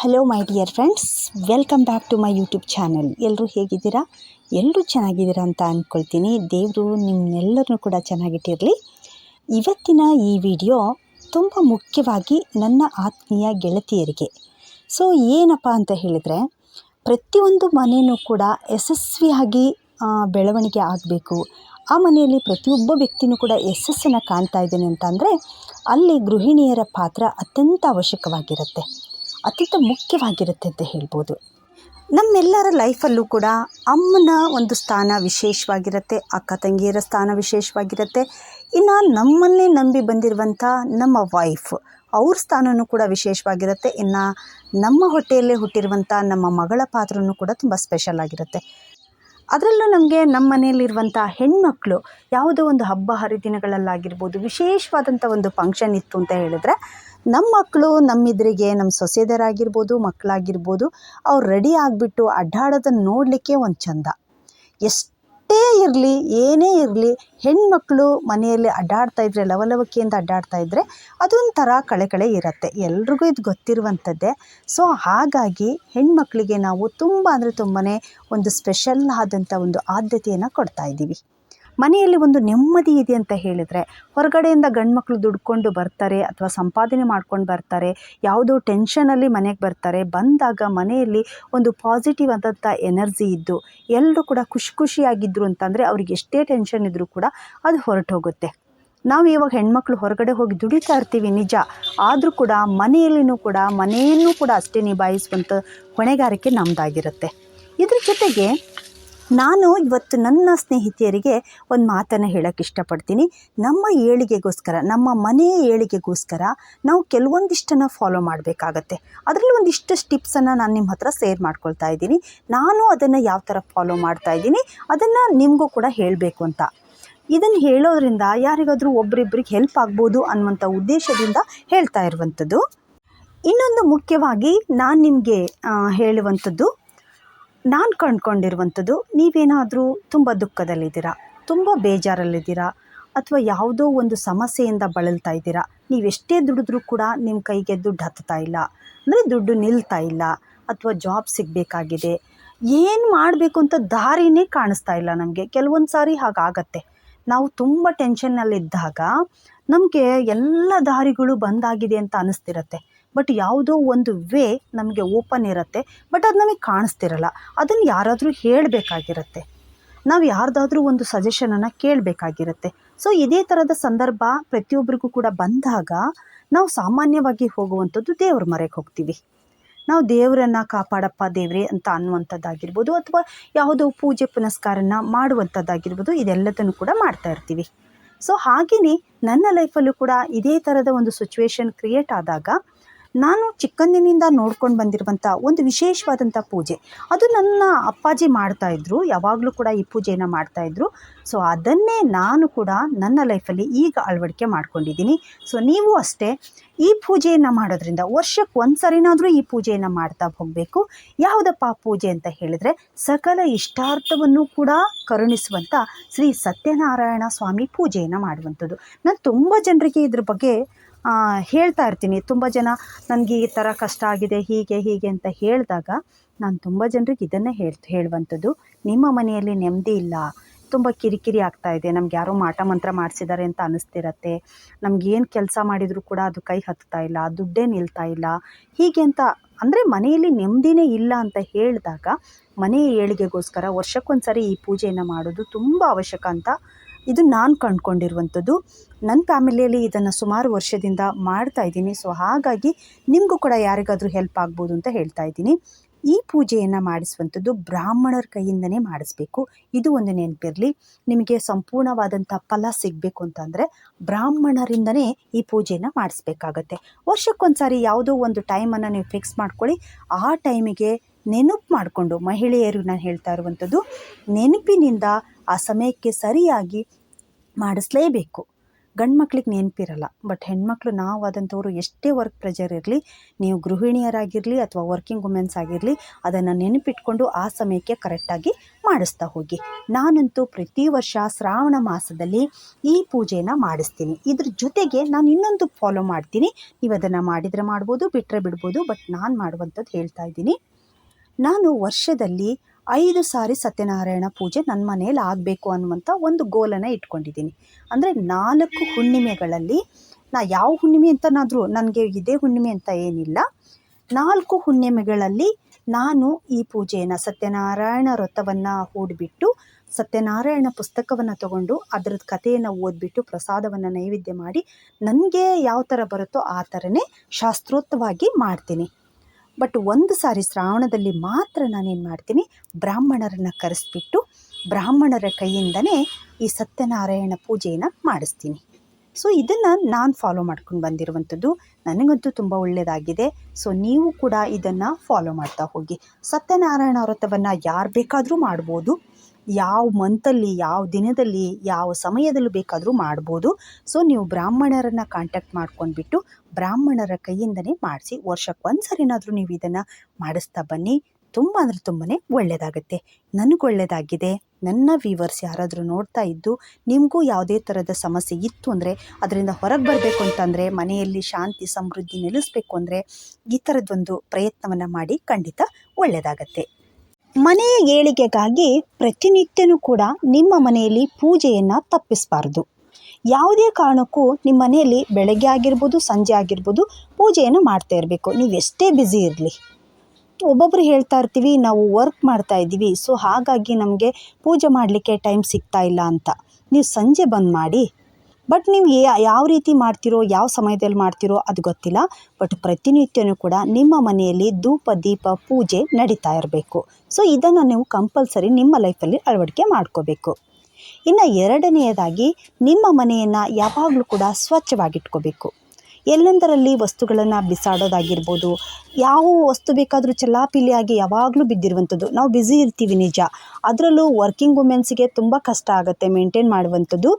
Hello my dear friends welcome back to my YouTube channel ಎಲ್ಲರೂ ಹೇಗಿದ್ದೀರಾ? ಎಲ್ಲರೂ ಚೆನ್ನಾಗಿದ್ದೀರಾ ಅಂತ ಅಂದ್ಕೊಳ್ತೀನಿ ದೇವರು ನಿಮ್ಮನ್ನೆಲ್ಲರನ್ನೂ ಕೂಡ ಚೆನ್ನಾಗಿಟ್ಟಿರಲಿ. ಇವತ್ತಿನ ಈ ವಿಡಿಯೋ ತುಂಬ ಮುಖ್ಯವಾಗಿ ನನ್ನ ಆತ್ಮೀಯ ಗೆಳತಿಯರಿಗೆ. ಸೊ ಏನಪ್ಪ ಅಂತ ಹೇಳಿದರೆ, ಪ್ರತಿಯೊಂದು ಮನೆಯೂ ಕೂಡ ಯಶಸ್ವಿಯಾಗಿ ಬೆಳವಣಿಗೆ ಆಗಬೇಕು. ಆ ಮನೆಯಲ್ಲಿ ಪ್ರತಿಯೊಬ್ಬ ವ್ಯಕ್ತಿನೂ ಕೂಡ ಯಶಸ್ಸನ್ನು ಕಾಣ್ತಾ ಇದ್ದೇನೆ ಅಂತ ಅಲ್ಲಿ ಗೃಹಿಣಿಯರ ಪಾತ್ರ ಅತ್ಯಂತ ಅವಶ್ಯಕವಾಗಿರುತ್ತೆ. ಅತ್ಯಂತ ಮುಖ್ಯವಾಗಿರುತ್ತೆ ಅಂತ ಹೇಳ್ಬೋದು. ನಮ್ಮೆಲ್ಲರ ಲೈಫಲ್ಲೂ ಕೂಡ ಅಮ್ಮನ ಒಂದು ಸ್ಥಾನ ವಿಶೇಷವಾಗಿರುತ್ತೆ, ಅಕ್ಕ ತಂಗಿಯರ ಸ್ಥಾನ ವಿಶೇಷವಾಗಿರುತ್ತೆ. ಇನ್ನು ನಮ್ಮನ್ನೇ ನಂಬಿ ಬಂದಿರುವಂಥ ನಮ್ಮ ವೈಫ್ ಅವ್ರ ಸ್ಥಾನವೂ ಕೂಡ ವಿಶೇಷವಾಗಿರುತ್ತೆ. ಇನ್ನು ನಮ್ಮ ಹೊಟ್ಟೆಯಲ್ಲೇ ಹುಟ್ಟಿರುವಂಥ ನಮ್ಮ ಮಗಳ ಪಾತ್ರನೂ ಕೂಡ ತುಂಬ ಸ್ಪೆಷಲ್ ಆಗಿರುತ್ತೆ. ಅದರಲ್ಲೂ ನಮಗೆ ನಮ್ಮ ಮನೆಯಲ್ಲಿರುವಂಥ ಹೆಣ್ಮಕ್ಳು ಯಾವುದೋ ಒಂದು ಹಬ್ಬ ಹರಿದಿನಗಳಲ್ಲಾಗಿರ್ಬೋದು, ವಿಶೇಷವಾದಂಥ ಒಂದು ಫಂಕ್ಷನ್ ಇತ್ತು ಅಂತ ಹೇಳಿದ್ರೆ ನಮ್ಮ ಮಕ್ಕಳು ನಮ್ಮಿದ್ರಿಗೆ ನಮ್ಮ ಸೊಸೆದರಾಗಿರ್ಬೋದು ಮಕ್ಕಳಾಗಿರ್ಬೋದು ಅವ್ರು ರೆಡಿ ಆಗಿಬಿಟ್ಟು ಅಡ್ಡಾಡೋದನ್ನು ನೋಡಲಿಕ್ಕೆ ಒಂದು ಚಂದ. ಎಷ್ಟೇ ಇರಲಿ, ಏನೇ ಇರಲಿ, ಹೆಣ್ಮಕ್ಳು ಮನೆಯಲ್ಲಿ ಅಡ್ಡಾಡ್ತಾ ಇದ್ರೆ ಲವಲವಿಕೆಯಿಂದ ಅಡ್ಡಾಡ್ತಾ ಇದ್ದರೆ ಅದೊಂಥರ ಕಳೆ ಕಳೆ ಇರುತ್ತೆ. ಎಲ್ರಿಗೂ ಇದು ಗೊತ್ತಿರುವಂಥದ್ದೇ. ಸೊ, ಹಾಗಾಗಿ ಹೆಣ್ಮಕ್ಳಿಗೆ ನಾವು ತುಂಬ ಅಂದರೆ ತುಂಬಾ ಒಂದು ಸ್ಪೆಷಲ್ ಆದಂಥ ಒಂದು ಆದ್ಯತೆಯನ್ನು ಕೊಡ್ತಾ ಇದ್ದೀವಿ ಮನೆಯಲ್ಲಿ ಒಂದು ನೆಮ್ಮದಿ ಇದೆ ಅಂತ ಹೇಳಿದರೆ ಹೊರಗಡೆಯಿಂದ ಗಂಡ್ಮಕ್ಳು ದುಡ್ಕೊಂಡು ಬರ್ತಾರೆ ಅಥವಾ ಸಂಪಾದನೆ ಮಾಡ್ಕೊಂಡು ಬರ್ತಾರೆ, ಯಾವುದೋ ಟೆನ್ಷನಲ್ಲಿ ಮನೆಗೆ ಬರ್ತಾರೆ, ಬಂದಾಗ ಮನೆಯಲ್ಲಿ ಒಂದು ಪಾಸಿಟಿವ್ ಆದಂಥ ಎನರ್ಜಿ ಇದ್ದು ಎಲ್ಲರೂ ಕೂಡ ಖುಷಿ ಖುಷಿಯಾಗಿದ್ದರು ಅಂತಂದರೆ ಅವ್ರಿಗೆ ಎಷ್ಟೇ ಟೆನ್ಷನ್ ಇದ್ದರೂ ಕೂಡ ಅದು ಹೊರಟು ಹೋಗುತ್ತೆ ನಾವು ಇವಾಗ ಹೆಣ್ಮಕ್ಳು ಹೊರಗಡೆ ಹೋಗಿ ದುಡಿತಾ ಇರ್ತೀವಿ ನಿಜ, ಆದರೂ ಕೂಡ ಮನೆಯಲ್ಲಿನೂ ಕೂಡ, ಮನೆಯನ್ನು ಕೂಡ ಅಷ್ಟೇ ನಿಭಾಯಿಸುವಂಥ ಹೊಣೆಗಾರಿಕೆ ನಮ್ಮದಾಗಿರುತ್ತೆ ಇದ್ರ ಜೊತೆಗೆ ನಾನು ಇವತ್ತು ನನ್ನ ಸ್ನೇಹಿತೆಯರಿಗೆ ಒಂದು ಮಾತನ್ನು ಹೇಳೋಕ್ಕೆ ಇಷ್ಟಪಡ್ತೀನಿ. ನಮ್ಮ ಏಳಿಗೆಗೋಸ್ಕರ, ನಮ್ಮ ಮನೆಯ ಏಳಿಗೆಗೋಸ್ಕರ ನಾವು ಕೆಲವೊಂದಿಷ್ಟನ್ನು ಫಾಲೋ ಮಾಡಬೇಕಾಗತ್ತೆ. ಅದರಲ್ಲಿ ಒಂದಿಷ್ಟು ಸ್ಟಿಪ್ಸನ್ನು ನಾನು ನಿಮ್ಮ ಹತ್ರ ಶೇರ್ ಮಾಡ್ಕೊಳ್ತಾ ಇದ್ದೀನಿ. ನಾನು ಅದನ್ನು ಯಾವ ಥರ ಫಾಲೋ ಮಾಡ್ತಾ ಇದ್ದೀನಿ, ಅದನ್ನು ನಿಮಗೂ ಕೂಡ ಹೇಳಬೇಕು ಅಂತ. ಇದನ್ನು ಹೇಳೋದ್ರಿಂದ ಯಾರಿಗಾದರೂ ಒಬ್ರಿಬ್ರಿಗೆ ಹೆಲ್ಪ್ ಆಗ್ಬೋದು ಅನ್ನುವಂಥ ಉದ್ದೇಶದಿಂದ ಹೇಳ್ತಾ ಇರುವಂಥದ್ದು. ಇನ್ನೊಂದು ಮುಖ್ಯವಾಗಿ ನಾನು ನಿಮಗೆ ಹೇಳುವಂಥದ್ದು ನಾನು ಕಂಡ್ಕೊಂಡಿರುವಂಥದ್ದು ನೀವೇನಾದರೂ ತುಂಬ ದುಃಖದಲ್ಲಿದ್ದೀರಾ? ತುಂಬ ಬೇಜಾರಲ್ಲಿದ್ದೀರಾ? ಅಥವಾ ಯಾವುದೋ ಒಂದು ಸಮಸ್ಯೆಯಿಂದ ಬಳಲ್ತಾ ಇದ್ದೀರಾ? ನೀವೆಷ್ಟೇ ದುಡಿದ್ರೂ ಕೂಡ ನಿಮ್ಮ ಕೈಗೆ ದುಡ್ಡು ಹತ್ತುತ್ತಾ ಇಲ್ಲ. ಅಂದರೆ ದುಡ್ಡು ನಿಲ್ತಾ ಇಲ್ಲ. ಅಥವಾ ಜಾಬ್ ಸಿಗಬೇಕಾಗಿದೆ. ಏನು ಮಾಡಬೇಕು ಅಂತ ದಾರಿನೇ ಕಾಣಿಸ್ತಾ ಇಲ್ಲ ನಮಗೆ. ಕೆಲವೊಂದು ಸಾರಿ ಹಾಗಾಗತ್ತೆ. ನಾವು ತುಂಬ ಟೆನ್ಷನ್ನಲ್ಲಿದ್ದಾಗ ನಮಗೆ ಎಲ್ಲ ದಾರಿಗಳು ಬಂದಾಗಿದೆ ಅಂತ ಅನ್ನಿಸ್ತಿರತ್ತೆ ಬಟ್ ಯಾವುದೋ ಒಂದು ವೇ ನಮಗೆ ಓಪನ್ ಇರುತ್ತೆ, ಬಟ್ ಅದು ನಮಗೆ ಕಾಣಿಸ್ತಿರಲ್ಲ. ಅದನ್ನು ಯಾರಾದರೂ ಹೇಳಬೇಕಾಗಿರುತ್ತೆ. ನಾವು ಯಾರ್ದಾದ್ರೂ ಒಂದು ಸಜೆಷನನ್ನು ಕೇಳಬೇಕಾಗಿರುತ್ತೆ. ಸೊ ಇದೇ ಥರದ ಸಂದರ್ಭ ಪ್ರತಿಯೊಬ್ಬರಿಗೂ ಕೂಡ ಬಂದಾಗ ನಾವು ಸಾಮಾನ್ಯವಾಗಿ ಹೋಗುವಂಥದ್ದು ದೇವ್ರ ಮರೆಗೆ ಹೋಗ್ತೀವಿ. ನಾವು ದೇವರನ್ನು ಕಾಪಾಡಪ್ಪ ದೇವರೇ ಅಂತ ಅನ್ನುವಂಥದ್ದಾಗಿರ್ಬೋದು, ಅಥವಾ ಯಾವುದೋ ಪೂಜೆ ಪುನಸ್ಕಾರನ ಮಾಡುವಂಥದ್ದಾಗಿರ್ಬೋದು, ಇದೆಲ್ಲದನ್ನು ಕೂಡ ಮಾಡ್ತಾ ಇರ್ತೀವಿ. ಸೊ ಹಾಗೆಯೇ ನನ್ನ ಲೈಫಲ್ಲೂ ಕೂಡ ಇದೇ ಥರದ ಒಂದು ಸಿಚುವೇಶನ್ ಕ್ರಿಯೇಟ್ ಆದಾಗ ನಾನು ಚಿಕ್ಕಂದಿನಿಂದ ನೋಡ್ಕೊಂಡು ಬಂದಿರುವಂಥ ಒಂದು ವಿಶೇಷವಾದಂಥ ಪೂಜೆ. ಅದು ನನ್ನ ಅಪ್ಪಾಜಿ ಮಾಡ್ತಾಯಿದ್ರು ಯಾವಾಗಲೂ ಕೂಡ ಈ ಪೂಜೆಯನ್ನು ಮಾಡ್ತಾಯಿದ್ರು ಸೊ ಅದನ್ನೇ ನಾನು ಕೂಡ ನನ್ನ ಲೈಫಲ್ಲಿ ಈಗ ಅಳವಡಿಕೆ ಮಾಡ್ಕೊಂಡಿದ್ದೀನಿ. ಸೊ ನೀವು ಅಷ್ಟೇ ಈ ಪೂಜೆಯನ್ನು ಮಾಡೋದ್ರಿಂದ ವರ್ಷಕ್ಕೆ ಒಂದು ಸರಿನಾದರೂ ಈ ಪೂಜೆಯನ್ನು ಮಾಡ್ತಾ ಹೋಗಬೇಕು. ಯಾವುದಪ್ಪ ಪೂಜೆ ಅಂತ ಹೇಳಿದರೆ ಸಕಲ ಇಷ್ಟಾರ್ಥವನ್ನು ಕೂಡ ಕರುಣಿಸುವಂಥ ಶ್ರೀ ಸತ್ಯನಾರಾಯಣ ಸ್ವಾಮಿ ಪೂಜೆಯನ್ನು ಮಾಡುವಂಥದ್ದು. ನಾನು ತುಂಬ ಜನರಿಗೆ ಇದ್ರ ಬಗ್ಗೆ ಹೇಳ್ತಾ ಇರ್ತೀನಿ. ತುಂಬ ಜನ ನನಗೆ ಈ ಥರ ಕಷ್ಟ ಆಗಿದೆ, ಹೀಗೆ ಹೀಗೆ ಅಂತ ಹೇಳಿದಾಗ ನಾನು ತುಂಬ ಜನರಿಗೆ ಇದನ್ನೇ ಹೇಳ್, ಹೇಳುವಂಥದ್ದು. ನಿಮ್ಮ ಮನೆಯಲ್ಲಿ ನೆಮ್ಮದಿ ಇಲ್ಲ. ತುಂಬ ಕಿರಿಕಿರಿ ಆಗ್ತಾ ಇದೆ. ನಮ್ಗೆ ಯಾರೋ ಮಾಟ ಮಂತ್ರ ಮಾಡಿಸಿದ್ದಾರೆ ಅಂತ ಅನ್ನಿಸ್ತಿರತ್ತೆ ಏನು ಕೆಲಸ ಮಾಡಿದರೂ ಕೂಡ ಅದು ಕೈ ಹತ್ತಾ ಇಲ್ಲ, ದುಡ್ಡೇ ನಿಲ್ತಾ ಇಲ್ಲ. ಹೀಗೆ ಅಂತ, ಅಂದರೆ ಮನೆಯಲ್ಲಿ ನೆಮ್ಮದಿನೇ ಇಲ್ಲ ಅಂತ ಹೇಳಿದಾಗ ಮನೆಯ ಏಳಿಗೆಗೋಸ್ಕರ ವರ್ಷಕ್ಕೊಂದು ಸರಿ ಈ ಪೂಜೆಯನ್ನು ಮಾಡೋದು ತುಂಬ ಅವಶ್ಯಕ ಅಂತ ಇದು ನಾನು ಕಂಡುಕೊಂಡಿರುವಂಥದ್ದು. ನನ್ನ ಫ್ಯಾಮಿಲಿಯಲ್ಲಿ ಇದನ್ನು ಸುಮಾರು ವರ್ಷದಿಂದ ಮಾಡ್ತಾ ಇದ್ದೀನಿ. ಸೊ, ಹಾಗಾಗಿ ನಿಮಗೂ ಕೂಡ ಯಾರಿಗಾದರೂ ಹೆಲ್ಪ್ ಆಗ್ಬೋದು ಅಂತ ಹೇಳ್ತಾ ಇದ್ದೀನಿ. ಈ ಪೂಜೆಯನ್ನು ಮಾಡಿಸುವಂಥದ್ದು ಬ್ರಾಹ್ಮಣರ ಕೈಯಿಂದನೇ ಮಾಡಿಸ್ಬೇಕು. ಇದು ಒಂದು ನೆನಪಿರಲಿ. ನಿಮಗೆ ಸಂಪೂರ್ಣವಾದಂಥ ಫಲ ಸಿಗಬೇಕು ಅಂತಂದರೆ ಬ್ರಾಹ್ಮಣರಿಂದನೇ ಈ ಪೂಜೆಯನ್ನು ಮಾಡಿಸ್ಬೇಕಾಗತ್ತೆ. ವರ್ಷಕ್ಕೊಂದು ಸಾರಿ ಯಾವುದೋ ಒಂದು ಟೈಮನ್ನು ನೀವು ಫಿಕ್ಸ್ ಮಾಡ್ಕೊಳ್ಳಿ. ಆ ಟೈಮಿಗೆ ನೆನಪು ಮಾಡಿಕೊಂಡು ಮಹಿಳೆಯರು ನಾನು ಹೇಳ್ತಾ ಇರುವಂಥದ್ದು ನೆನಪಿನಿಂದ ಆ ಸಮಯಕ್ಕೆ ಸರಿಯಾಗಿ ಮಾಡಿಸ್ಲೇಬೇಕು. ಗಂಡು ಮಕ್ಳಿಗೆ ನೆನಪಿರಲ್ಲ, ಬಟ್ ಹೆಣ್ಮಕ್ಳು ನಾವು ಆದಂಥವ್ರು ಎಷ್ಟೇ ವರ್ಕ್ ಪ್ರೆಷರ್ ಇರಲಿ, ನೀವು ಗೃಹಿಣಿಯರಾಗಿರಲಿ ಅಥವಾ ವರ್ಕಿಂಗ್ ವುಮೆನ್ಸ್ ಆಗಿರಲಿ, ಅದನ್ನು ನೆನಪಿಟ್ಕೊಂಡು ಆ ಸಮಯಕ್ಕೆ ಕರೆಕ್ಟಾಗಿ ಮಾಡಿಸ್ತಾ ಹೋಗಿ. ನಾನಂತೂ ಪ್ರತಿ ವರ್ಷ ಶ್ರಾವಣ ಮಾಸದಲ್ಲಿ ಈ ಪೂಜೆನ ಮಾಡಿಸ್ತೀನಿ. ಇದ್ರ ಜೊತೆಗೆ ನಾನು ಇನ್ನೊಂದು ಫಾಲೋ ಮಾಡ್ತೀನಿ. ನೀವು ಅದನ್ನು ಮಾಡಿದರೆ ಮಾಡ್ಬೋದು ಬಿಟ್ಟರೆ ಬಿಡ್ಬೋದು, ಬಟ್ ನಾನು ಮಾಡುವಂಥದ್ದು ಹೇಳ್ತಾ ಇದ್ದೀನಿ. ನಾನು ವರ್ಷದಲ್ಲಿ ಐದು ಸಾರಿ ಸತ್ಯನಾರಾಯಣ ಪೂಜೆ ನನ್ನ ಮನೆಯಲ್ಲಿ ಆಗಬೇಕು ಅನ್ನುವಂಥ ಒಂದು ಗೋಲನ್ನು ಇಟ್ಕೊಂಡಿದ್ದೀನಿ. ಅಂದರೆ ನಾಲ್ಕು ಹುಣ್ಣಿಮೆಗಳಲ್ಲಿ, ನಾ ಯಾವ ಹುಣ್ಣಿಮೆ ಅಂತನಾದರೂ ನನಗೆ ಇದೇ ಹುಣ್ಣಿಮೆ ಅಂತ ಏನಿಲ್ಲ. ನಾಲ್ಕು ಹುಣ್ಣಿಮೆಗಳಲ್ಲಿ ನಾನು ಈ ಪೂಜೆಯನ್ನು ಸತ್ಯನಾರಾಯಣ ವ್ರತವನ್ನು ಹೂಡಿಬಿಟ್ಟು, ಸತ್ಯನಾರಾಯಣ ಪುಸ್ತಕವನ್ನು ತಗೊಂಡು ಅದರದ್ದು ಕಥೆಯನ್ನು ಓದಿಬಿಟ್ಟು, ಪ್ರಸಾದವನ್ನು ನೈವೇದ್ಯ ಮಾಡಿ, ನನಗೆ ಯಾವ ಥರ ಬರುತ್ತೋ ಆ ಥರನೇ ಶಾಸ್ತ್ರೋತ್ತವಾಗಿ ಮಾಡ್ತೀನಿ. ಬಟ್ ಒಂದು ಸಾರಿ ಶ್ರಾವಣದಲ್ಲಿ ಮಾತ್ರ ನಾನೇನು ಮಾಡ್ತೀನಿ, ಬ್ರಾಹ್ಮಣರನ್ನು ಕರೆಸ್ಬಿಟ್ಟು ಬ್ರಾಹ್ಮಣರ ಕೈಯಿಂದನೇ ಈ ಸತ್ಯನಾರಾಯಣ ಪೂಜೆಯನ್ನು ಮಾಡಿಸ್ತೀನಿ. ಸೊ ಇದನ್ನು ನಾನು ಫಾಲೋ ಮಾಡ್ಕೊಂಡು ಬಂದಿರುವಂಥದ್ದು. ನನಗಂತೂ ತುಂಬ ಒಳ್ಳೆಯದಾಗಿದೆ ಸೊ ನೀವು ಕೂಡ ಇದನ್ನು ಫಾಲೋ ಮಾಡ್ತಾ ಹೋಗಿ. ಸತ್ಯನಾರಾಯಣ ವ್ರತವನ್ನು ಯಾರು ಬೇಕಾದರೂ ಮಾಡ್ಬೋದು. ಯಾವ ಮಂತಲ್ಲಿ ಯಾವ ದಿನದಲ್ಲಿ, ಯಾವ ಸಮಯದಲ್ಲೂ ಬೇಕಾದರೂ ಮಾಡ್ಬೋದು. ಸೊ ನೀವು ಬ್ರಾಹ್ಮಣರನ್ನು ಕಾಂಟ್ಯಾಕ್ಟ್ ಮಾಡ್ಕೊಂಡ್ಬಿಟ್ಟು ಬ್ರಾಹ್ಮಣರ ಕೈಯಿಂದನೇ ಮಾಡಿಸಿ ವರ್ಷಕ್ಕೆ ಒಂದು ಸರಿನಾದರೂ ನೀವು ಇದನ್ನು ಮಾಡಿಸ್ತಾ ಬನ್ನಿ. ತುಂಬ ಅಂದರೆ ತುಂಬಾ ಒಳ್ಳೆಯದಾಗುತ್ತೆ ನನಗೆ ಒಳ್ಳೆಯದಾಗಿದೆ ನನ್ನ ವ್ಯೂವರ್ಸ್ ಯಾರಾದರೂ ನೋಡ್ತಾ ಇದ್ದು, ನಿಮಗೂ ಯಾವುದೇ ಥರದ ಸಮಸ್ಯೆ ಇತ್ತು ಅಂದರೆ, ಅದರಿಂದ ಹೊರಗೆ ಬರಬೇಕು ಅಂತಂದರೆ, ಮನೆಯಲ್ಲಿ ಶಾಂತಿ, ಸಮೃದ್ಧಿ ನೆಲೆಸಬೇಕು ಅಂದರೆ, ಈ ಥರದ್ದೊಂದು ಪ್ರಯತ್ನವನ್ನು ಮಾಡಿ ಖಂಡಿತ ಒಳ್ಳೆಯದಾಗತ್ತೆ ಮನೆಯ ಏಳಿಗೆಗಾಗಿ ಪ್ರತಿನಿತ್ಯನೂ ಕೂಡ ನಿಮ್ಮ ಮನೆಯಲ್ಲಿ ಪೂಜೆಯನ್ನು ತಪ್ಪಿಸಬಾರ್ದು. ಯಾವುದೇ ಕಾರಣಕ್ಕೂ ನಿಮ್ಮ ಮನೆಯಲ್ಲಿ ಬೆಳಗ್ಗೆ ಆಗಿರ್ಬೋದು, ಸಂಜೆ ಆಗಿರ್ಬೋದು ಪೂಜೆಯನ್ನು ಮಾಡ್ತಾ ಇರಬೇಕು. ನೀವು ಎಷ್ಟೇ ಬ್ಯುಸಿ ಇರಲಿ. ಒಬ್ಬೊಬ್ಬರು ಹೇಳ್ತಾ ಇರ್ತೀವಿ, ನಾವು ವರ್ಕ್ ಮಾಡ್ತಾ ಇದ್ದೀವಿ, ಸೊ ಹಾಗಾಗಿ ನಮಗೆ ಪೂಜೆ ಮಾಡಲಿಕ್ಕೆ ಟೈಮ್ ಸಿಗ್ತಾ ಇಲ್ಲ ಅಂತ. ನೀವು ಸಂಜೆ ಬಂದ್ ಮಾಡಿ ಬಟ್ ನೀವು ಯಾವ ರೀತಿ ಮಾಡ್ತಿರೋ, ಯಾವ ಸಮಯದಲ್ಲಿ ಮಾಡ್ತಿರೋ ಅದು ಗೊತ್ತಿಲ್ಲ. ಬಟ್ ಪ್ರತಿನಿತ್ಯನೂ ಕೂಡ ನಿಮ್ಮ ಮನೆಯಲ್ಲಿ ಧೂಪ, ದೀಪ, ಪೂಜೆ ನಡೀತಾ ಇರಬೇಕು. ಸೊ ಇದನ್ನು ನೀವು ಕಂಪಲ್ಸರಿ ನಿಮ್ಮ ಲೈಫಲ್ಲಿ ಅಳವಡಿಕೆ ಮಾಡ್ಕೋಬೇಕು. ಇನ್ನು ಎರಡನೆಯದಾಗಿ, ನಿಮ್ಮ ಮನೆಯನ್ನು ಯಾವಾಗಲೂ ಕೂಡ ಸ್ವಚ್ಛವಾಗಿಟ್ಕೋಬೇಕು. ಎಲ್ಲೆಂದರಲ್ಲಿ ವಸ್ತುಗಳನ್ನು ಬಿಸಾಡೋದಾಗಿರ್ಬೋದು, ಯಾವ ವಸ್ತು ಬೇಕಾದರೂ ಚಲಾಪಿಲಿಯಾಗಿ ಯಾವಾಗಲೂ ಬಿದ್ದಿರುವಂಥದ್ದು. ನಾವು ಬ್ಯುಸಿ ಇರ್ತೀವಿ ನಿಜ. ಅದರಲ್ಲೂ ವರ್ಕಿಂಗ್ ವುಮೆನ್ಸ್ಗೆ ತುಂಬ ಕಷ್ಟ ಆಗುತ್ತೆ ಮೇಂಟೈನ್ ಮಾಡುವಂಥದ್ದು.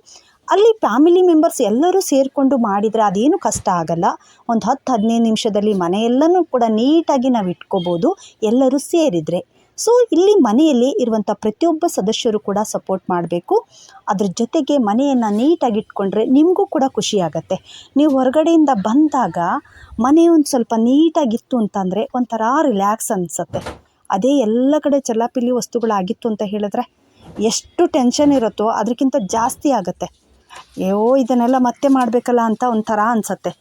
ಅಲ್ಲಿ ಫ್ಯಾಮಿಲಿ ಮೆಂಬರ್ಸ್ ಎಲ್ಲರೂ ಸೇರಿಕೊಂಡು ಮಾಡಿದರೆ ಅದೇನು ಕಷ್ಟ ಆಗಲ್ಲ. ಒಂದು ಹತ್ತು ಹದಿನೈದು ನಿಮಿಷದಲ್ಲಿ ಮನೆಯೆಲ್ಲನೂ ಕೂಡ ನೀಟಾಗಿ ನಾವು ಇಟ್ಕೋಬೋದು, ಎಲ್ಲರೂ ಸೇರಿದರೆ. ಸೊ ಇಲ್ಲಿ ಮನೆಯಲ್ಲಿ ಇರುವಂಥ ಪ್ರತಿಯೊಬ್ಬ ಸದಸ್ಯರು ಕೂಡ ಸಪೋರ್ಟ್ ಮಾಡಬೇಕು. ಅದ್ರ ಜೊತೆಗೆ ಮನೆಯನ್ನು ನೀಟಾಗಿ ಇಟ್ಕೊಂಡ್ರೆ ನಿಮಗೂ ಕೂಡ ಖುಷಿ ಆಗುತ್ತೆ. ನೀವು ಹೊರಗಡೆಯಿಂದ ಬಂದಾಗ ಮನೆ ಒಂದು ಸ್ವಲ್ಪ ನೀಟಾಗಿತ್ತು ಅಂತಂದರೆ ಒಂಥರ ರಿಲ್ಯಾಕ್ಸ್ ಅನಿಸುತ್ತೆ. ಅದೇ ಎಲ್ಲ ಕಡೆ ಚಲ್ಲಾಪಿಲ್ಲಿ ವಸ್ತುಗಳಾಗಿತ್ತು ಅಂತ ಹೇಳಿದ್ರೆ ಎಷ್ಟು ಟೆನ್ಷನ್ ಇರುತ್ತೋ ಅದಕ್ಕಿಂತ ಜಾಸ್ತಿ ಆಗುತ್ತೆ. ಅಯ್ಯೋ ಇದನ್ನೆಲ್ಲ ಮತ್ತೆ ಮಾಡಬೇಕಲ್ಲ ಅಂತ ಒಂಥರ ಅನಿಸತ್ತೆ.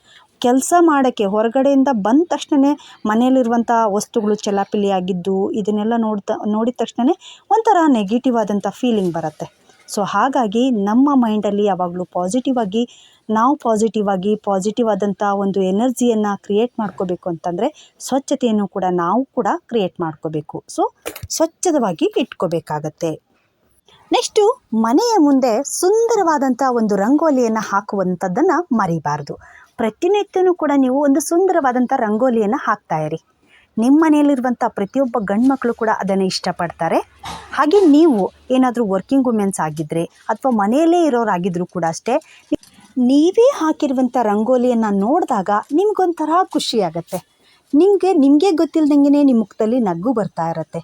ಕೆಲಸ ಮಾಡೋಕ್ಕೆ ಹೊರಗಡೆಯಿಂದ ಬಂದ ತಕ್ಷಣವೇ ಮನೆಯಲ್ಲಿರುವಂಥ ವಸ್ತುಗಳು ಚೆಲ್ಲಾಪಿಲ್ಲಿ ಆಗಿದ್ದು ಇದನ್ನೆಲ್ಲ ನೋಡ್ತಾ, ನೋಡಿದ ತಕ್ಷಣವೇ ಒಂಥರ ನೆಗೆಟಿವ್ ಆದಂಥ ಫೀಲಿಂಗ್ ಬರುತ್ತೆ. ಸೊ ಹಾಗಾಗಿ ನಮ್ಮ ಮೈಂಡಲ್ಲಿ ಯಾವಾಗಲೂ ಪಾಸಿಟಿವ್ ಆಗಿ, ನಾವು ಪಾಸಿಟಿವ್ ಆಗಿ ಪಾಸಿಟಿವ್ ಆದಂಥ ಒಂದು ಎನರ್ಜಿಯನ್ನು ಕ್ರಿಯೇಟ್ ಮಾಡ್ಕೋಬೇಕು ಅಂತಂದರೆ ಸ್ವಚ್ಛತೆಯನ್ನು ಕೂಡ ನಾವು ಕೂಡ ಕ್ರಿಯೇಟ್ ಮಾಡ್ಕೋಬೇಕು. ಸೊ ಸ್ವಚ್ಛವಾಗಿ ಇಟ್ಕೋಬೇಕಾಗತ್ತೆ. ನೆಕ್ಸ್ಟು ಮನೆಯ ಮುಂದೆ ಸುಂದರವಾದಂಥ ಒಂದು ರಂಗೋಲಿಯನ್ನು ಹಾಕುವಂಥದ್ದನ್ನು ಮರಿಬಾರ್ದು. ಪ್ರತಿನಿತ್ಯನೂ ಕೂಡ ನೀವು ಒಂದು ಸುಂದರವಾದಂಥ ರಂಗೋಲಿಯನ್ನು ಹಾಕ್ತಾ ಇರಿ. ನಿಮ್ಮ ಮನೆಯಲ್ಲಿರುವಂಥ ಪ್ರತಿಯೊಬ್ಬ ಗಂಡ್ಮಕ್ಕಳು ಕೂಡ ಅದನ್ನು ಇಷ್ಟಪಡ್ತಾರೆ. ಹಾಗೆ ನೀವು ಏನಾದರೂ ವರ್ಕಿಂಗ್ ವುಮೆನ್ಸ್ ಆಗಿದ್ದರೆ ಅಥವಾ ಮನೆಯಲ್ಲೇ ಇರೋರಾಗಿದ್ದರೂ ಕೂಡ ಅಷ್ಟೇ, ನೀವೇ ಹಾಕಿರುವಂಥ ರಂಗೋಲಿಯನ್ನು ನೋಡಿದಾಗ ನಿಮಗೊಂಥರ ಖುಷಿಯಾಗತ್ತೆ ನಿಮಗೆ ನಿಮಗೆ ಗೊತ್ತಿಲ್ದಂಗೆ ನಿಮ್ಮ ಮುಖದಲ್ಲಿ ನಗು ಬರ್ತಾ ಇರುತ್ತೆ.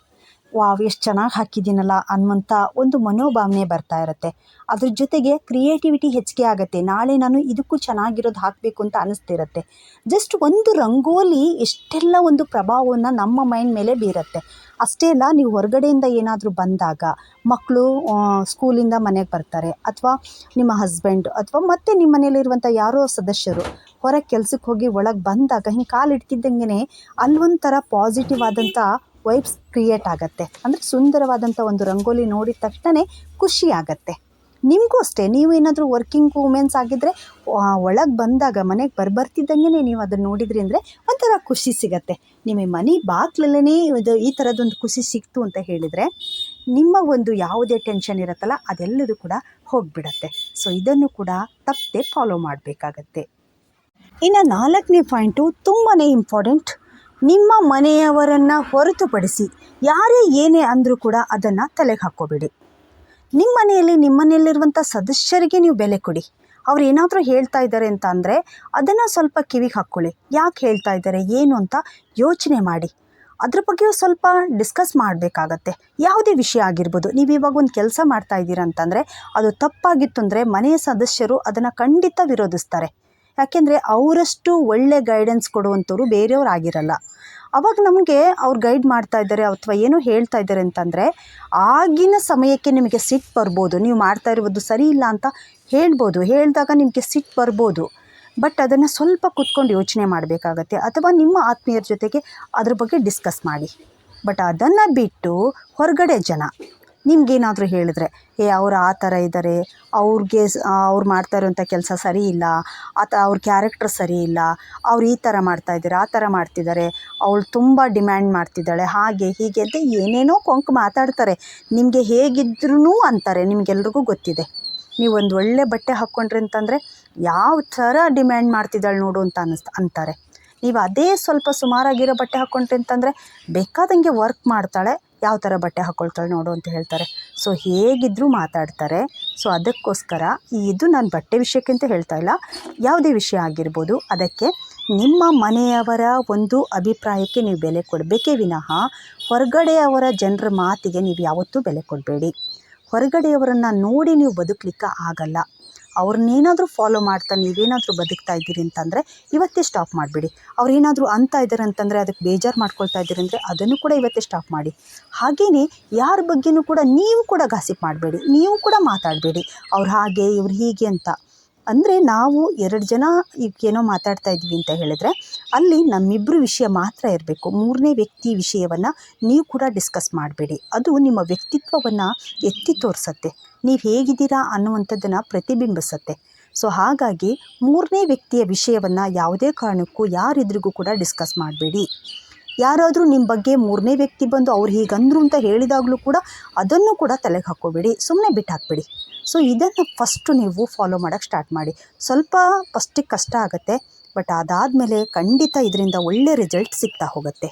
ವಾವ್, ಎಷ್ಟು ಚೆನ್ನಾಗಿ ಹಾಕಿದ್ದೀನಲ್ಲ ಅನ್ನುವಂಥ ಒಂದು ಮನೋಭಾವನೆ ಬರ್ತಾ ಇರುತ್ತೆ. ಅದ್ರ ಜೊತೆಗೆ ಕ್ರಿಯೇಟಿವಿಟಿ ಹೆಚ್ಚಿಗೆ ಆಗುತ್ತೆ. ನಾಳೆ ನಾನು ಇದಕ್ಕೂ ಚೆನ್ನಾಗಿರೋದು ಹಾಕಬೇಕು ಅಂತ ಅನಿಸ್ತಿರುತ್ತೆ. ಜಸ್ಟ್ ಒಂದು ರಂಗೋಲಿ ಎಷ್ಟೆಲ್ಲ ಒಂದು ಪ್ರಭಾವವನ್ನು ನಮ್ಮ ಮೈಂಡ್ ಮೇಲೆ ಬೀರುತ್ತೆ. ಅಷ್ಟೇ ಅಲ್ಲ, ನೀವು ಹೊರಗಡೆಯಿಂದ ಏನಾದರೂ ಬಂದಾಗ ಮಕ್ಕಳು ಸ್ಕೂಲಿಂದ ಮನೆಗೆ ಬರ್ತಾರೆ, ಅಥವಾ ನಿಮ್ಮ ಹಸ್ಬೆಂಡ್, ಅಥವಾ ಮತ್ತೆ ನಿಮ್ಮ ಮನೆಯಲ್ಲಿರುವಂಥ ಯಾರೋ ಸದಸ್ಯರು ಹೊರಗೆ ಕೆಲಸಕ್ಕೆ ಹೋಗಿ ಒಳಗೆ ಬಂದಾಗ, ಹಿಂಗೆ ಕಾಲು ಇಡ್ತಿದ್ದಂಗೆ ಅಲ್ಲೊಂಥರ ಪಾಸಿಟಿವ್ ಆದಂಥ ವೈಬ್ಸ್ ಕ್ರಿಯೇಟ್ ಆಗುತ್ತೆ. ಅಂದರೆ ಸುಂದರವಾದಂಥ ಒಂದು ರಂಗೋಲಿ ನೋಡಿದ ತಕ್ಷಣ ಖುಷಿ ಆಗುತ್ತೆ. ನಿಮಗೂ ಅಷ್ಟೇ, ನೀವು ಏನಾದರೂ ವರ್ಕಿಂಗ್ ವುಮೆನ್ಸ್ ಆಗಿದ್ದರೆ ಒಳಗೆ ಬಂದಾಗ, ಮನೆಗೆ ಬರ್ಬರ್ತಿದ್ದಂಗೆ ನೀವು ಅದನ್ನು ನೋಡಿದ್ರಿ ಅಂದರೆ ಒಂಥರ ಖುಷಿ ಸಿಗತ್ತೆ. ನಿಮಗೆ ಮನೆ ಬಾಗ್ಲಲ್ಲೇ ಇದು ಈ ಥರದೊಂದು ಖುಷಿ ಸಿಕ್ತು ಅಂತ ಹೇಳಿದರೆ, ನಿಮ್ಮ ಒಂದು ಯಾವುದೇ ಟೆನ್ಷನ್ ಇರುತ್ತಲ್ಲ, ಅದೆಲ್ಲದೂ ಕೂಡ ಹೋಗಿಬಿಡತ್ತೆ. ಸೊ ಇದನ್ನು ಕೂಡ ತಪ್ಪದೆ ಫಾಲೋ ಮಾಡಬೇಕಾಗತ್ತೆ. ಇನ್ನು ನಾಲ್ಕನೇ ಪಾಯಿಂಟು ತುಂಬಾ ಇಂಪಾರ್ಟೆಂಟ್ ನಿಮ್ಮ ಮನೆಯವರನ್ನು ಹೊರತುಪಡಿಸಿ ಯಾರೇ ಏನೇ ಅಂದರೂ ಕೂಡ ಅದನ್ನು ತಲೆಗೆ ಹಾಕ್ಕೋಬೇಡಿ. ನಿಮ್ಮ ಮನೆಯಲ್ಲಿ ನಿಮ್ಮ ಮನೆಯಲ್ಲಿರುವಂಥ ಸದಸ್ಯರಿಗೆ ನೀವು ಬೆಲೆ ಕೊಡಿ. ಅವ್ರು ಏನಾದರೂ ಹೇಳ್ತಾ ಇದ್ದಾರೆ ಅಂತ ಅಂದರೆ ಅದನ್ನು ಸ್ವಲ್ಪ ಕಿವಿಗೆ ಹಾಕ್ಕೊಳ್ಳಿ. ಯಾಕೆ ಹೇಳ್ತಾ ಇದ್ದಾರೆ ಏನು ಅಂತ ಯೋಚನೆ ಮಾಡಿ. ಅದ್ರ ಬಗ್ಗೆಯೂ ಸ್ವಲ್ಪ ಡಿಸ್ಕಸ್ ಮಾಡಬೇಕಾಗತ್ತೆ. ಯಾವುದೇ ವಿಷಯ ಆಗಿರ್ಬೋದು, ನೀವು ಇವಾಗ ಒಂದು ಕೆಲಸ ಮಾಡ್ತಾ ಇದ್ದೀರಾ ಅಂತಂದರೆ ಅದು ತಪ್ಪಾಗಿತ್ತು ಅಂದರೆ ಮನೆಯ ಸದಸ್ಯರು ಅದನ್ನು ಖಂಡಿತ ವಿರೋಧಿಸ್ತಾರೆ. ಯಾಕೆಂದರೆ ಅವರಷ್ಟು ಒಳ್ಳೆ ಗೈಡೆನ್ಸ್ ಕೊಡುವಂಥವ್ರು ಬೇರೆಯವ್ರು ಆಗಿರಲ್ಲ ಅವಾಗ ನಮಗೆ ಅವ್ರು ಗೈಡ್ ಮಾಡ್ತಾ ಇದ್ದಾರೆ, ಅಥವಾ ಏನೋ ಹೇಳ್ತಾ ಇದ್ದಾರೆ ಅಂತಂದರೆ, ಆಗಿನ ಸಮಯಕ್ಕೆ ನಿಮಗೆ ಸಿಟ್ಟು ಬರ್ಬೋದು, ನೀವು ಮಾಡ್ತಾ ಇರೋದು ಸರಿ ಇಲ್ಲ ಅಂತ ಹೇಳ್ಬೋದು, ಹೇಳಿದಾಗ ನಿಮಗೆ ಸಿಟ್ಟು ಬರ್ಬೋದು. ಬಟ್ ಅದನ್ನು ಸ್ವಲ್ಪ ಕೂತ್ಕೊಂಡು ಯೋಚನೆ ಮಾಡಬೇಕಾಗತ್ತೆ, ಅಥವಾ ನಿಮ್ಮ ಆತ್ಮೀಯರ ಜೊತೆಗೆ ಅದ್ರ ಬಗ್ಗೆ ಡಿಸ್ಕಸ್ ಮಾಡಿ. ಬಟ್ ಅದನ್ನು ಬಿಟ್ಟು ಹೊರಗಡೆ ಜನ ನಿಮ್ಗೇನಾದರೂ ಹೇಳಿದ್ರೆ, ಏ, ಅವ್ರು ಆ ಥರ ಇದ್ದಾರೆ ಅವ್ರಿಗೆ ಅವ್ರು ಮಾಡ್ತಾ ಇರುವಂಥ ಕೆಲಸ ಸರಿ ಇಲ್ಲ, ಆತ, ಅವ್ರ ಕ್ಯಾರೆಕ್ಟರ್ ಸರಿ ಇಲ್ಲ, ಅವ್ರು ಈ ಥರ ಮಾಡ್ತಾ ಇದ್ದಾರೆ ಆ ಥರ ಮಾಡ್ತಿದ್ದಾರೆ ಅವಳು ತುಂಬ ಡಿಮ್ಯಾಂಡ್ ಮಾಡ್ತಿದ್ದಾಳೆ, ಹಾಗೆ ಹೀಗೆ ಅಂತ ಏನೇನೋ ಕೊಂಕು ಮಾತಾಡ್ತಾರೆ. ನಿಮಗೆ ಹೇಗಿದ್ರೂ ಅಂತಾರೆ, ನಿಮಗೆಲ್ರಿಗೂ ಗೊತ್ತಿದೆ. ನೀವು ಒಂದು ಒಳ್ಳೆ ಬಟ್ಟೆ ಹಾಕ್ಕೊಂಡ್ರಿ ಅಂತಂದರೆ ಯಾವ ಥರ ಡಿಮ್ಯಾಂಡ್ ಮಾಡ್ತಿದ್ದಾಳೆ ನೋಡು ಅಂತ ಅನ್ನಿಸ್ತಾ, ಅಂತಾರೆ. ನೀವು ಅದೇ ಸ್ವಲ್ಪ ಸುಮಾರಾಗಿರೋ ಬಟ್ಟೆ ಹಾಕ್ಕೊಂಡ್ರಿ ಅಂತಂದರೆ ಬೇಕಾದಂಗೆ ವರ್ಕ್ ಮಾಡ್ತಾಳೆ ಯಾವ ಥರ ಬಟ್ಟೆ ಹಾಕ್ಕೊಳ್ತಾಳೆ ನೋಡು ಅಂತ ಹೇಳ್ತಾರೆ. ಸೊ ಹೇಗಿದ್ದರೂ ಮಾತಾಡ್ತಾರೆ. ಸೊ ಅದಕ್ಕೋಸ್ಕರ ಇದು ನಾನು ಬಟ್ಟೆ ವಿಷಯಕ್ಕೆ ಅಂತ ಹೇಳ್ತಾ ಇಲ್ಲ. ಯಾವುದೇ ವಿಷಯ ಆಗಿರ್ಬೋದು, ಅದಕ್ಕೆ ನಿಮ್ಮ ಮನೆಯವರ ಒಂದು ಅಭಿಪ್ರಾಯಕ್ಕೆ ನೀವು ಬೆಲೆ ಕೊಡಬೇಕೇ ವಿನಃ ಹೊರಗಡೆಯವರ ಜನರ ಮಾತಿಗೆ ನೀವು ಯಾವತ್ತೂ ಬೆಲೆ ಕೊಡಬೇಡಿ. ಹೊರಗಡೆಯವರನ್ನು ನೋಡಿ ನೀವು ಬದುಕಲಿಕ್ಕೆ ಆಗಲ್ಲ. ಅವ್ರನ್ನೇನಾದರೂ ಫಾಲೋ ಮಾಡ್ತಾ ನೀವೇನಾದರೂ ಬದುಕ್ತಾ ಇದ್ದೀರಿ ಅಂತಂದರೆ ಇವತ್ತೇ ಸ್ಟಾಪ್ ಮಾಡಿಬಿಡಿ. ಅವ್ರೇನಾದರೂ ಅಂತ ಇದ್ದಾರೆ ಅಂತಂದರೆ ಅದಕ್ಕೆ ಬೇಜಾರು ಮಾಡ್ಕೊಳ್ತಾ ಇದ್ದೀರಿ ಅಂದರೆ ಅದನ್ನು ಕೂಡ ಇವತ್ತೇ ಸ್ಟಾಪ್ ಮಾಡಿ. ಹಾಗೆಯೇ ಯಾರ ಬಗ್ಗೆಯೂ ಕೂಡ ನೀವು ಕೂಡ ಗಾಸಿಪ್ ಮಾಡಬೇಡಿ, ನೀವು ಕೂಡ ಮಾತಾಡಬೇಡಿ. ಅವ್ರು ಹಾಗೆ, ಇವ್ರು ಹೀಗೆ ಅಂತ. ಅಂದರೆ ನಾವು ಎರಡು ಜನ ಏನೋ ಮಾತಾಡ್ತಾ ಇದ್ವಿ ಅಂತ ಹೇಳಿದ್ರೆ, ಅಲ್ಲಿ ನಮ್ಮಿಬ್ಬರು ವಿಷಯ ಮಾತ್ರ ಇರಬೇಕು. ಮೂರನೇ ವ್ಯಕ್ತಿ ವಿಷಯವನ್ನು ನೀವು ಕೂಡ ಡಿಸ್ಕಸ್ ಮಾಡಬೇಡಿ. ಅದು ನಿಮ್ಮ ವ್ಯಕ್ತಿತ್ವವನ್ನು ಎತ್ತಿ ತೋರಿಸತ್ತೆ. ನೀವು ಹೇಗಿದ್ದೀರಾ ಅನ್ನುವಂಥದ್ದನ್ನು ಪ್ರತಿಬಿಂಬಿಸತ್ತೆ. ಸೊ ಹಾಗಾಗಿ ಮೂರನೇ ವ್ಯಕ್ತಿಯ ವಿಷಯವನ್ನು ಯಾವುದೇ ಕಾರಣಕ್ಕೂ ಯಾರಿದ್ರಿಗೂ ಕೂಡ ಡಿಸ್ಕಸ್ ಮಾಡಬೇಡಿ. ಯಾರಾದರೂ ನಿಮ್ಮ ಬಗ್ಗೆ ಮೂರನೇ ವ್ಯಕ್ತಿ ಬಂದು ಅವ್ರು ಹೀಗಂದ್ರು ಅಂತ ಹೇಳಿದಾಗಲೂ ಕೂಡ ಅದನ್ನು ಕೂಡ ತಲೆಗೆ ಹಾಕ್ಕೋಬೇಡಿ ಸುಮ್ಮನೆ ಬಿಟ್ಟು ಹಾಕ್ಬಿಡಿ. ಸೊ ಇದನ್ನು ಫಸ್ಟು ನೀವು ಫಾಲೋ ಮಾಡೋಕ್ಕೆ ಸ್ಟಾರ್ಟ್ ಮಾಡಿ. ಸ್ವಲ್ಪ ಫಸ್ಟಿಗೆ ಕಷ್ಟ ಆಗುತ್ತೆ ಬಟ್ ಅದಾದಮೇಲೆ ಖಂಡಿತ ಇದರಿಂದ ಒಳ್ಳೆ ರಿಸಲ್ಟ್ ಸಿಗ್ತಾ ಹೋಗುತ್ತೆ.